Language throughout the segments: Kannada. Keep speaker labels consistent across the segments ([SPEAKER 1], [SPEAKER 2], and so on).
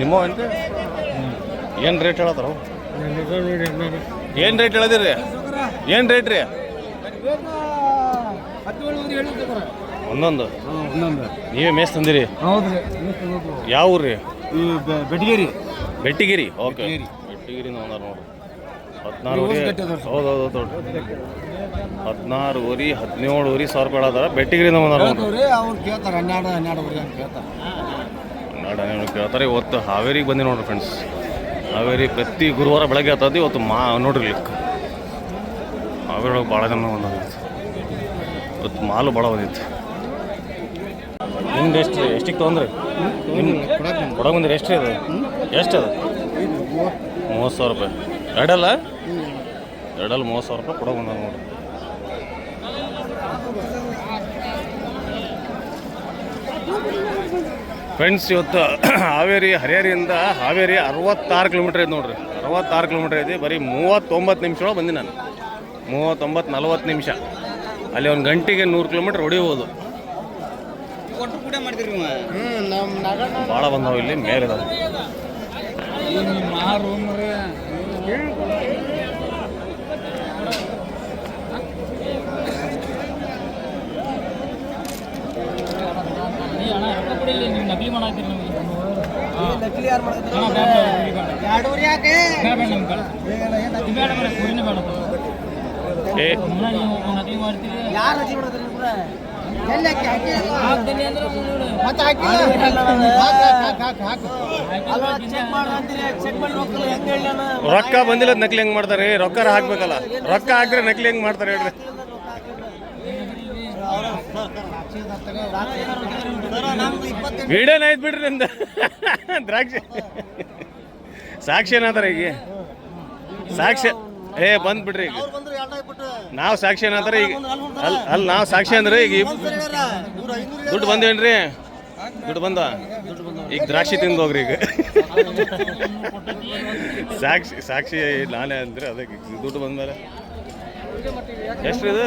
[SPEAKER 1] ನಿಮ್ಮ ಏನು ಏನು ರೇಟ್ ಹೇಳತ್ತಾರ ಏನು ರೇಟ್ ಹೇಳದಿರಿ? ಏನು ರೇಟ್ ರೀ? ಒಂದೊಂದು? ನೀವೇ ಮೇಸ್ ತಂದಿರಿ? ಯಾವ ಊರು ರೀ?
[SPEAKER 2] ಬೆಟ್ಟಿಗೇರಿ.
[SPEAKER 1] ಬೆಟ್ಟಿಗಿರಿ ಓಕೆ.
[SPEAKER 2] ಬೆಟ್ಟಿಗಿರಿ.
[SPEAKER 1] ನೋಡಿ ನೋಡ್ರಿ. ಹದಿನಾರು ಊರಿ ಹೌದು ಹೌದು ಹದಿನಾರು ಊರಿ ಹದಿನೇಳು ಊರಿ ಸಾವಿರ ರೂಪಾಯಿ ಹೇಳತ್ತಾರ ನೋಡಿ ಬಂದಾರ ನೋಡ್ರಿ.
[SPEAKER 2] ಅವ್ರು ಕೇಳ್ತಾರೆ ಹನ್ನೆರಡು ಹನ್ನೆರಡು ಊರಿ ಅಂತ ಕೇಳ್ತಾರೆ.
[SPEAKER 1] ನಾಡ ಏನು ಕೇಳ್ತಾರೆ, ಇವತ್ತು ಹಾವೇರಿಗೆ ಬಂದೆ ನೋಡ್ರಿ ಫ್ರೆಂಡ್ಸ್ ಹಾವೇರಿ ಪ್ರತಿ ಗುರುವಾರ ಬೆಳಗ್ಗೆ ಹತ್ತದ ಇವತ್ತು ಮಾ, ನೋಡ್ರಿ ಹಾವೇರಿ ಒಳಗೆ ಭಾಳ ಜನ ಒಂದು ಇವತ್ತು. ಮಾಲು ಭಾಳ ಬಂದಿತ್ತು. ನಿಮ್ದು ಎಷ್ಟು ಎಷ್ಟಿಗೆ ತೊಗೊಂಡ್ರಿ ಕೊಡಕ್ಕೆ ಬಂದಿರಿ ಎಷ್ಟು ಅದು? ಎಷ್ಟು ಅದು? ಮೂವತ್ತು ಸಾವಿರ ರೂಪಾಯಿ. ಎರಡಲ್ಲ? ಎರಡಲ್ಲ ಮೂವತ್ತು ಸಾವಿರ ರೂಪಾಯಿ ಕೊಡಕ್ಕೆ ಬಂದ ನೋಡ್ರಿ. ಫ್ರೆಂಡ್ಸ್ ಇವತ್ತು ಹಾವೇರಿ ಹರಿಹರಿಯಿಂದ ಹಾವೇರಿ ಅರವತ್ತಾರು ಕಿಲೋಮೀಟ್ರ್ ಐತೆ ನೋಡ್ರಿ. ಅರವತ್ತಾರು ಕಿಲೋಮೀಟ್ರ್ ಐತಿ. ಬರೀ ಮೂವತ್ತೊಂಬತ್ತು ನಿಮಿಷ ಒಳಗೆ ಬಂದಿ ನಾನು. ಮೂವತ್ತೊಂಬತ್ತು ನಲ್ವತ್ತು ನಿಮಿಷ. ಅಲ್ಲಿ ಒಂದು ಗಂಟೆಗೆ ನೂರು ಕಿಲೋಮೀಟ್ರ್ ಹೊಡಿಬೋದು. ಭಾಳ ಬಂದವು ಇಲ್ಲಿ ಮೇಲೆ ಇದಾವೆ
[SPEAKER 3] ನಕಲಿ ಮಾಡಾಕ್ತೀರಿ
[SPEAKER 2] ನಕಲಿ ಯಾರು ಮಾಡ್ತಾರೆ ಎರಡೂವರೆ ಯಾಕೆ
[SPEAKER 1] ಏ
[SPEAKER 3] ನಕಲಿ ಮಾಡ್ತೀರಿ
[SPEAKER 2] ಯಾರು ನಕಲಿ ಮಾಡ್ತಾರೆ ಕೂಡ ಎಲ್ಲಿ ಹಾಕಿ ಹಾಕಿ
[SPEAKER 3] ಹಾಕ್ತೀನಿ ಅಂದ್ರೆ ನೋಡು.
[SPEAKER 2] ಮತ್ತೆ ಹಾಕಿಲ್ಲ ಹಾಕ್ ಹಾಕ್ ಹಾಕ್ ಅಲ್ಲ ಚೆಕ್ ಯಾರು ಅಂತೀರಿ. ಚೆಕ್ ಮಾಡಿ ರೊಕ್ಕ
[SPEAKER 1] ಬಂದಿಲ್ಲ ನಕಲಿ ಹೆಂಗ್ ಮಾಡ್ತಾರೆ? ರೊಕ್ಕ ಹಾಕ್ಬೇಕಲ್ಲ. ರೊಕ್ಕ ಹಾಕ್ರೆ ನಕಲಿ ಹೆಂಗ್ ಮಾಡ್ತಾರೆ ಹೇಳ್ರಿ. ವಿಡಿಯೋನ ಆಯ್ತು ಬಿಡ್ರಿ ನಿಂದ. ದ್ರಾಕ್ಷಿ. ಸಾಕ್ಷಿ ಏನಾದ್ರ ಈಗ? ಸಾಕ್ಷಿ, ಏ, ಬಂದ್ ಬಿಡ್ರಿ ಈಗ. ನಾವು ಸಾಕ್ಷಿ ಏನಾದ್ರ ಈಗ? ಅಲ್ ಅಲ್ಲಿ ನಾವು ಸಾಕ್ಷಿ ಅಂದ್ರೆ ಈಗ ದುಡ್ಡು ಬಂದೇನ್ರಿ? ದುಡ್ಡು ಬಂದ? ಈಗ ದ್ರಾಕ್ಷಿ ತಿಂದು ಹೋಗ್ರಿ ಈಗ. ಸಾಕ್ಷಿ ಸಾಕ್ಷಿ ನಾನೇ ಅಂದ್ರೆ ಅದಕ್ಕೆ ದುಡ್ಡು ಬಂದ್ಮೇಲೆ. ಎಷ್ಟು ಇದು?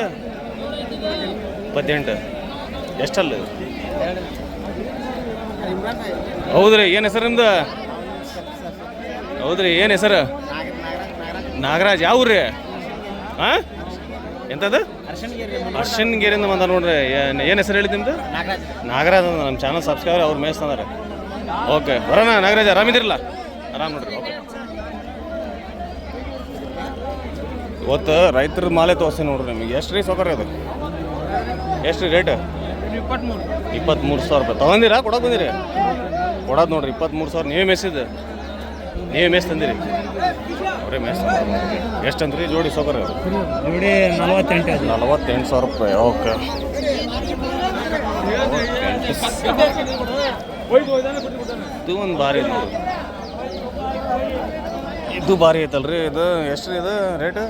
[SPEAKER 1] ಇಪ್ಪತ್ತೆಂಟು. ಎಷ್ಟಲ್ಲ? ಹೌದ್ರಿ ಏನು ಹೆಸರು ನಿಮ್ದು? ಹೌದ್ರಿ ಏನು ಹೆಸರು? ನಾಗರಾಜ್ ಯಾವ ಹಾ ಎಂಥದ್ದು ಅರ್ಶನ್ಗೇರಿಂದ ಬಂದ ನೋಡ್ರಿ ಏನು ಹೆಸರು ಹೇಳಿದ್ ನಿಮ್ದು? ನಾಗರಾಜ್. ಅಂದ ನಮ್ಮ ಚಾನಲ್ ಸಬ್ಸ್ಕ್ರೈಬರ್ ಅವ್ರು ಮೇಯ್ಸ್ತಂದಾರೆ ಓಕೆ ಬರೋಣ ನಾಗರಾಜ್ ಆರಾಮಿದಿರಲ್ಲ ಆರಾಮ್ ನೋಡ್ರಿ ಓಕೆ ಇವತ್ತು ರೈತರ ಮಾಲೆ ತೋರಿಸ್ತೀನಿ ನೋಡ್ರಿ ನಿಮಗೆ. ಎಷ್ಟು ರೀ ಸೌಕರ್ಯ ಅದು? ಎಷ್ಟು ರೀ ರೇಟ್ ಇಪ್ಪತ್ತ್ಮೂರು ಸಾವಿರ ರೂಪಾಯಿ. ತೊಗೊಂದಿರಾ ಕೊಡೋಕೆ ಬಂದಿರಿ? ಕೊಡೋದು ನೋಡ್ರಿ ಇಪ್ಪತ್ತ್ಮೂರು ಸಾವಿರ. ನೀವೇ ಮೇಸಿದ್ದು ನೀವೇ ಮೇಸ್ ತಂದಿರಿ? ಅವರೇ ಮೇಸ್ ಎಷ್ಟು ಅಂದ್ರಿ? ಜೋಡಿ ಸೋಕರ್ ಅದು.
[SPEAKER 3] ನೋಡಿ ನಲವತ್ತೆಂಟು
[SPEAKER 1] ನಲವತ್ತೆಂಟು ಸಾವಿರ ರೂಪಾಯಿ ಓಕೆ. ಇದು ಒಂದು ಭಾರಿ ಐತೆ ನೋಡ್ರಿ ಇದು ಭಾರಿ ಐತಲ್ರಿ ಇದು? ಎಷ್ಟು ರೀ ಇದು ರೇಟ್?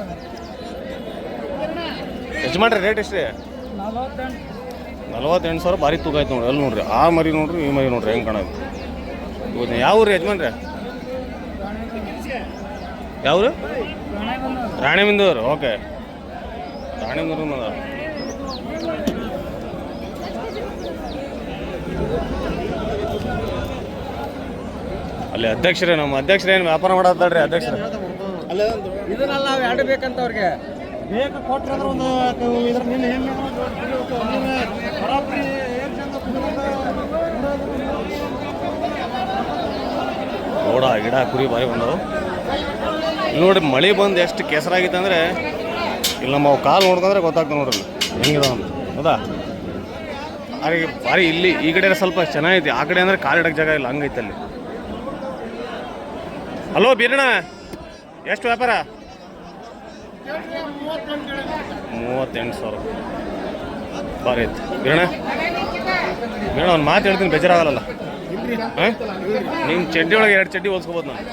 [SPEAKER 1] ಯಜಮಾನ್ರಿ ರೇಟ್ ಎಷ್ಟು ರೀ? ನಲವತ್ತೆಂಟು ಸಾವಿರ ಭಾರಿ ತೂಕ ಆಯ್ತು ನೋಡ್ರಿ ಅಲ್ಲಿ ನೋಡ್ರಿ. ಆ ಮರಿ ನೋಡ್ರಿ ಈ ಮರಿ ನೋಡ್ರಿ ಹೆಂಗೆ ಕಾಣೋದು? ಇವತ್ತು ಯಾವ ಊರು ಯಜಮಾನ್ರಿ? ಯಾವ್ರು ರಾಣಿಬೆಂದೂರು ಓಕೆ. ರಾಣಿ ಮಿಂದೂರ್ ಅಲ್ಲಿ ಅಧ್ಯಕ್ಷರೇ ನಮ್ಮ ಅಧ್ಯಕ್ಷರೇ ಏನು ವ್ಯಾಪಾರ ಮಾಡತ್ತಾಳ್ರಿ ಅಧ್ಯಕ್ಷರೇ?
[SPEAKER 2] ಇದನ್ನೆಲ್ಲ ಎರಡು ಬೇಕಂತ ಅವ್ರಿಗೆ ಬೇಕು ಕೊಟ್ರೆ ಅಂದ್ರೆ ಒಂದು ಇದ್ರ ನಿನ್ನ ಹೆಣ್ಣು
[SPEAKER 1] ನೋಡ, ಗಿಡ, ಕುರಿ, ಬಾಯಿ ಬಂದವು. ನೋಡ್ರಿ ಮಳೆ ಬಂದು ಎಷ್ಟು ಕೆಸರಾಗಿತ್ತು ಅಂದರೆ, ಇಲ್ಲಿ ನಮ್ಮ ಕಾಲು ನೋಡ್ಕೊಂಡ್ರೆ ಗೊತ್ತಾಗ್ತದೆ ನೋಡ್ರಿ ಹೆಂಗಿದೆ ಅಂತ. ಹೌದಾ? ಅರಿ ಭಾರಿ ಇಲ್ಲಿ, ಈ ಕಡೆ ಸ್ವಲ್ಪ ಚೆನ್ನಾಗೈತಿ. ಆ ಕಡೆ ಅಂದ್ರೆ ಕಾಲಿಡಕ್ಕೆ ಜಾಗ ಇಲ್ಲ, ಹಂಗೈತೆ ಅಲ್ಲಿ. ಹಲೋ, ಬೀರಣ್ಣ, ಎಷ್ಟು ವ್ಯಾಪಾರ? ಮೂವತ್ತೆಂಟು ಸಾವಿರ. ಭಾರಿ ಐತಿ. ಬೀರಣ್ಣ ಬೀರಣ್ಣ, ಒಂದು ಮಾತು ಹೇಳ್ತೀನಿ, ಬೇಜಾರಾಗಲ್ಲ ನಿಮ್ಮ ಚಡ್ಡಿ ಒಳಗೆ ಎರಡು ಚಡ್ಡಿ ಹೊಲ್ಸ್ಕೋಬೋದು ನಾನು.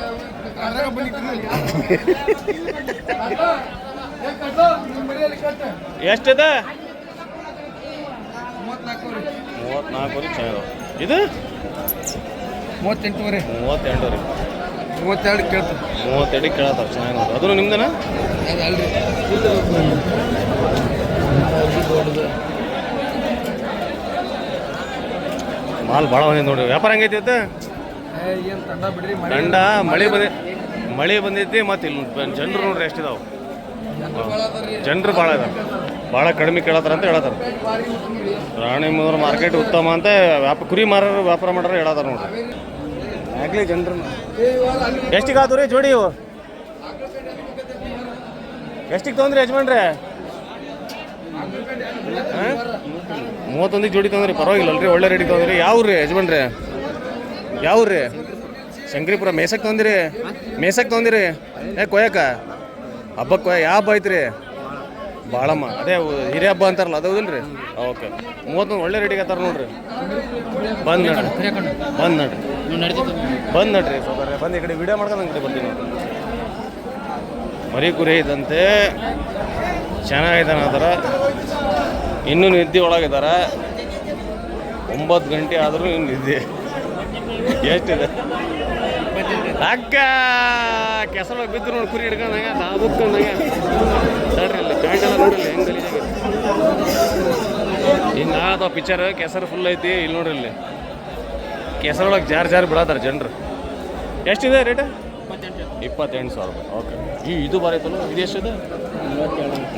[SPEAKER 1] ಎಷ್ಟದ? ಮೂವತ್ನಾಲ್ಕೂವರೆ ಚೆನ್ನಾಗ ಇದು?
[SPEAKER 2] ಮೂವತ್ತೆಂಟುವರೆ.
[SPEAKER 1] ಮೂವತ್ತೆಂಟು ರೀ
[SPEAKER 2] ಮೂವತ್ತೆರಡು ಕೇಳ್ತಾರೆ
[SPEAKER 1] ಮೂವತ್ತೆರಡು ಕೇಳತ್ತಾವ ಚೆನ್ನಾಗಿ ಅದನ್ನು ನಿಮ್ದನ? ಮಾಲ್ ಭಾಳ ಬಂದೈತೆ ನೋಡಿ ವ್ಯಾಪಾರ ಹೆಂಗೈತಿ ಇವತ್ತು ದಂಡ ಮಳೆ ಬಂದೈತಿ ಮಳೆ ಬಂದೈತಿ ಮತ್ತು ಇಲ್ಲಿ ಜನರು ನೋಡ್ರಿ ಎಷ್ಟಿದಾವೆ ಜನರು ಭಾಳ ಇದಾವೆ ಭಾಳ ಕಡಿಮೆ ಕೇಳತ್ತಾರ ಅಂತ ಹೇಳತ್ತಾರ. ರಾಣಿಮೂರು ಮಾರ್ಕೆಟ್ ಉತ್ತಮ ಅಂತ ವ್ಯಾಪ ಕುರಿ ಮಾರೋರು ವ್ಯಾಪಾರ ಮಾಡೋರು ಹೇಳತ್ತಾರ ನೋಡ್ರಿ. ಆಗ್ಲಿ ಜನರು ಎಷ್ಟಿಗೆ ಆತು ರೀ ಜೋಡಿ ಇವು? ಎಷ್ಟಿಗೆ ತೊಗೊಂಡ್ರಿ ಯಜಮಾನ್ರೆ? ಹಾಂ? ಮೂವತ್ತೊಂದಿಗೆ ಜೋಡಿ ತಂದ್ರೆ ಪರವಾಗಿಲ್ಲ. ಅಲ್ರಿ, ಒಳ್ಳೆ ರೇಟಿಗೆ ತೊಗೊಂಡ್ರಿ ಯಾವ ರೀ ಯಜಮಾನ್ರೆ? ರೀ ಶಂಕರಿಪುರ. ಮೇಸಕ್ಕೆ ತಂದಿರಿ. ಮೇಸಕ್ಕೆ ತಂದಿರಿ. ಏ ಕೊಯ್ಯಕ ಹಬ್ಬಕ್ಕೆ ಕೊಯ್ಯ ಯಾವ ಹಬ್ಬ ಐತ್ರಿ? ಬಾಳಮ್ಮ. ಅದೇ ಹಿರಿಯ ಹಬ್ಬ ಅಂತಾರಲ್ಲ, ಅದು ಹೌದಿಲ್ಲ ರೀ ಓಕೆ. ಮೂವತ್ತೊಂದು ಒಳ್ಳೆ ರೇಟಿಗೆ ಹತ್ತಾರ ನೋಡ್ರಿ. ಬಂದ್ ನೋಡ್ರಿ. ಬಂದ್ ನೋಡ್ರಿ. ಬಂದ್ ನೋಡ್ರಿ. ಬಂದು ಈ ಕಡೆ ವಿಡಿಯೋ ಮಾಡ್ಕೊಂಡು ಬಂದಿ ನೋಡ್ರಿ. ಮರಿ ಕುರಿ ಐತಂತೆ ಚೆನ್ನಾಗಿದ್ದಾನೆ ಅದರ ಇನ್ನೂ ನಿದ್ದೆ ಒಳಗಿದ್ದಾರೆ. ಒಂಬತ್ತು ಗಂಟೆ ಆದರೂ ಇನ್ನು ನಿದ್ದೆ. ಎಷ್ಟಿದೆ? ಅಕ್ಕ ಕೆಸರ ಬಿದ್ದು ನೋಡಿ ಕುರಿ ಹಿಡ್ಕೊಂಡಾಗ ದಾಬುಕ್ಕಂದಾಗ ನೋಡ್ರಿ ಇಲ್ಲಿ ಪ್ಯಾಂಟ್ ಎಲ್ಲ ನೋಡ್ರಿ ಹೆಂಗೆ ಗಲೀಜಾಗಿ ಹಿಂಗೆ ಆಗದ ಪಿಚ್ಚರ್ ಕೆಸರು ಫುಲ್ ಐತಿ, ಇಲ್ಲಿ ನೋಡ್ರಿ ಇಲ್ಲಿ ಕೆಸರೊಳಗೆ ಜಾರ್ ಜಾರ್ ಬಿಡತ್ತಾರ ಜನರು. ಎಷ್ಟಿದೆ ರೇಟ್ ಇಪ್ಪತ್ತೆಂಟು ಸಾವಿರ ರೂಪಾಯಿ. ಓಕೆ ಈ ಇದು ಬರೈತಲ್ಲ ಇದು ಎಷ್ಟಿದೆ?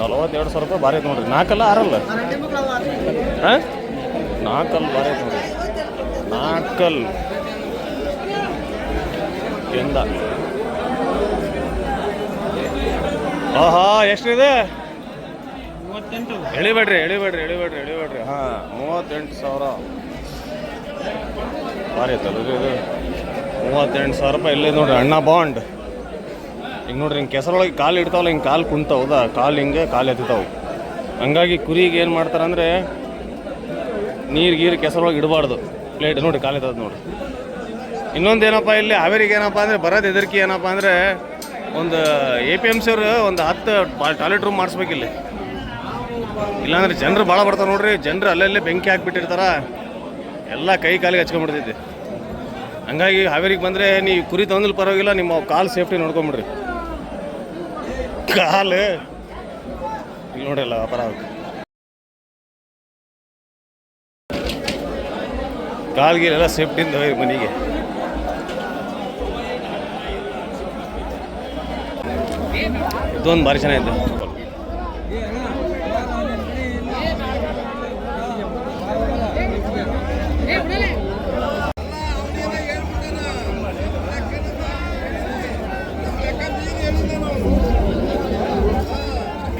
[SPEAKER 1] ನಲವತ್ತೆರಡು ಸಾವಿರ ರೂಪಾಯಿ ಭಾರಿ ಐತೆ ನೋಡ್ರಿ. ನಾಲ್ಕಲ್ಲ ಆರಲ್ಲ? ಹಾಂ? ನಾಲ್ಕಲ್ ಭಾರಿ ಐತೆ ನೋಡ್ರಿ. ನಾಲ್ಕಲ್ ಎಂದ. ಆಹಾ ಎಷ್ಟಿದೆ ಎಳಿಬೇಡ್ರಿ ಎಳಿಬೇಡ್ರಿ ಎಳಿಬೇಡ್ರಿ ಎಳಿಬೇಡ್ರಿ. ಹಾಂ, ಮೂವತ್ತೆಂಟು ಸಾವಿರ. ಭಾರಿ ಐತಲ್ಲ ಇದು. ಮೂವತ್ತೆಂಟು ಸಾವಿರ ರೂಪಾಯಿ ಇಲ್ಲೇ ನೋಡ್ರಿ, ಅಣ್ಣ ಬಾಂಡ್. ಹಿಂಗೆ ನೋಡ್ರಿ, ಹಿಂಗೆ ಕೆಸರೊಳಗೆ ಕಾಲು ಇಡ್ತಾವಲ್ಲ, ಹಿಂಗೆ ಕಾಲು ಕುಂತ ಹೌದಾ ಕಾಲು ಹಿಂಗೆ ಕಾಲು ಎತ್ತಿತಾವು. ಹಂಗಾಗಿ ಕುರಿಗೆ ಏನು ಮಾಡ್ತಾರೆ ಅಂದರೆ, ನೀರು ಗೀರು ಕೆಸರೊಳಗೆ ಇಡಬಾರ್ದು. ಪ್ಲೇಟ್ ನೋಡಿ ಕಾಲು ಎತ್ತದ ನೋಡಿ ಇನ್ನೊಂದು ಏನಪ್ಪ ಇಲ್ಲಿ, ಹಾವೇರಿಗೆ ಏನಪ್ಪ ಅಂದರೆ ಬರೋದು ಹೆದರಿಕೆ ಏನಪ್ಪ ಅಂದರೆ, ಒಂದು ಎ ಪಿ ಎಂ ಸಿ ಅವರು ಒಂದು ಹತ್ತು ಟಾಯ್ಲೆಟ್ ರೂಮ್ ಮಾಡಿಸ್ಬೇಕಿಲ್ಲಿ ಇಲ್ಲಾಂದ್ರೆ ಜನರು ಭಾಳ ಬರ್ತಾರೆ ನೋಡ್ರಿ, ಜನರು ಅಲ್ಲಲ್ಲೇ ಬೆಂಕಿ ಹಾಕ್ಬಿಟ್ಟಿರ್ತಾರ. ಎಲ್ಲ ಕೈ ಕಾಲಿಗೆ ಹಚ್ಕೊಂಡ್ಬಿಡ್ತೈತಿ ಹಂಗಾಗಿ ಹಾವೇರಿಗೆ ಬಂದರೆ, ನೀವು ಕುರಿ ತೊಂದ್ರೆ ಪರವಾಗಿಲ್ಲ, ನಿಮ್ಮ ಕಾಲು ಸೇಫ್ಟಿ ನೋಡ್ಕೊಂಬಿಡ್ರಿ. ಕಾಲು. ಇಲ್ಲಿ ನೋಡಿಲ್ಲ ವ್ಯಾಪಾರ ಆಗಕ್ಕೆ ಸೇಫ್ಟಿಂದ ಹೋಗಿ ಮನೆಗೆ. ಇದೊಂದು ಭಾರಿ ಚೆನ್ನಾಗಿದೆ.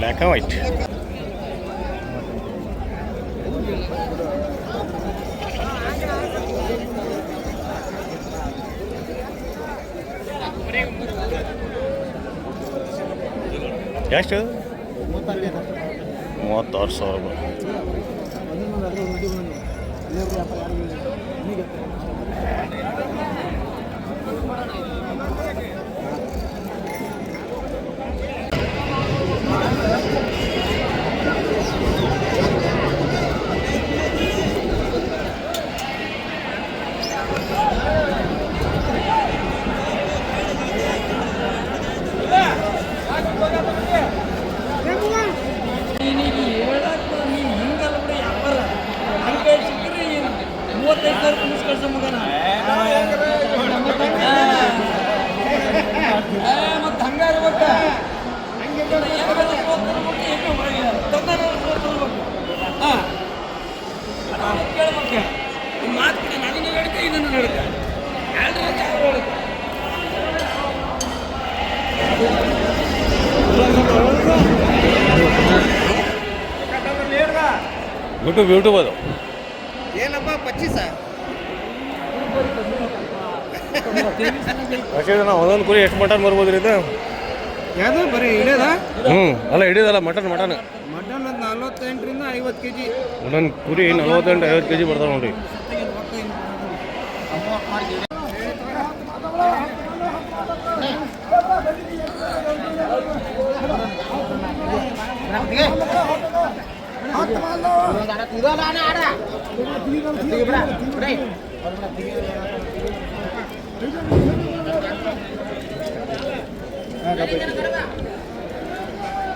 [SPEAKER 1] ಬ್ಲ್ಯಾಕ್ ಆ್ಯಂಡ್ ವೈಟ್ ಎಷ್ಟು ಮೂವತ್ತಾರು ಸಾವಿರ ಯೂಟ್ಯೂಬ್ ಯೂಟ್ಯೂಬ್ ಅದು.
[SPEAKER 2] ಏನಪ್ಪ ಪಚ್ಚೀಸ?
[SPEAKER 1] ಒಂದೊಂದು ಕುರಿ ಎಷ್ಟು ಮಟನ್ ಬರ್ಬೋದು ಇದು?
[SPEAKER 2] ಯಾವುದು? ಬರೀ ಇಡೋದ
[SPEAKER 1] ಹ್ಞೂ ಅಲ್ಲ ಹಿಡಿಯೋದಲ್ಲ ಮಟನ್ ಮಟನ್.
[SPEAKER 2] ಮಟನ್ ಅದು ನಲ್ವತ್ತೆಂಟರಿಂದ ಐವತ್ತು ಕೆ ಜಿ
[SPEAKER 1] ಒಂದೊಂದು ಕುರಿ ನಲ್ವತ್ತೆಂಟು ಐವತ್ತು ಕೆ ಜಿ ಬರ್ತಾವೆ ನೋಡ್ರಿ.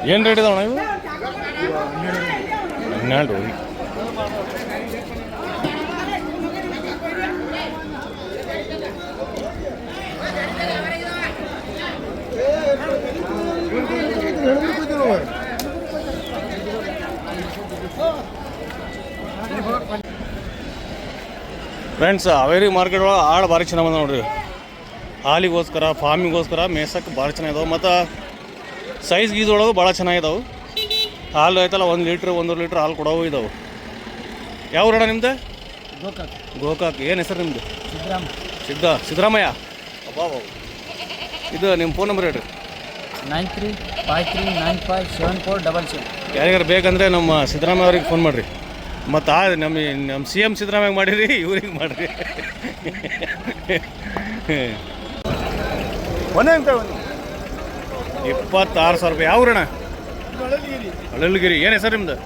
[SPEAKER 1] ಏನ್ ರೇಟ್ ಇದಾವಣ ಇವು ಹನ್ನೆರಡು ಹೇಳಿದ್ರು ಕೂತಿರೋ ಫ್ರೆಂಡ್ಸ್ ಹಾವೇರಿ ಮಾರ್ಕೆಟ್ ಒಳಗೆ ಆಳು ಭಾರಿ ಚೆನ್ನಾಗಿ ಬಂದ ನೋಡ್ರಿ. ಹಾಲಿಗೋಸ್ಕರ ಫಾರ್ಮಿಗೋಸ್ಕರ ಮೇಸಕ್ಕೆ ಭಾಳ ಚೆನ್ನಾಗಿದಾವೆ ಮತ್ತು ಸೈಜ್ ಗೀಸ್ ಒಳಗೆ ಭಾಳ ಚೆನ್ನಾಗಿದಾವೆ ಹಾಲು ಆಯ್ತಲ್ಲ ಒಂದು ಲೀಟ್ರ್ ಒಂದೂವರೆ ಲೀಟ್ರ್ ಹಾಲು ಕೊಡೋವು ಇದಾವೆ. ಯಾವ ಊರಣ್ಣ ನಿಮ್ದು?
[SPEAKER 3] ಗೋಕಾಕ್.
[SPEAKER 1] ಗೋಕಾಕ್ ಏನು ಹೆಸರು ನಿಮ್ಮದು
[SPEAKER 3] ಸಿದ್ದರಾಮ
[SPEAKER 1] ಸಿದ್ಧ ಸಿದ್ದರಾಮಯ್ಯ? ಅಬ್ಬಾ ಇದು ನಿಮ್ಮ ಫೋನ್ ನಂಬರ್ ಹೇಳ್ರಿ.
[SPEAKER 3] Nine three five three nine five seven four double seven
[SPEAKER 1] ಯಾರಿಗಾರು ಬೇಕಂದರೆ ನಮ್ಮ ಸಿದ್ದರಾಮಯ್ಯ ಅವ್ರಿಗೆ ಫೋನ್ ಮಾಡಿರಿ. ಮತ್ತು ಆ ನಮ್ಮ ನಮ್ಮ ಸಿ ಎಂ ಸಿದ್ದರಾಮಯ್ಯ ಮಾಡಿರಿ ಇವ್ರಿಗೆ ಮಾಡಿರಿ. ಒಂದೇ. ಇಪ್ಪತ್ತಾರು ಸಾವಿರ ರೂಪಾಯಿ. ಯಾವ ಅಳಲ್ಗಿರಿ. ಏನು ಹೆಸರು ನಿಮ್ದು?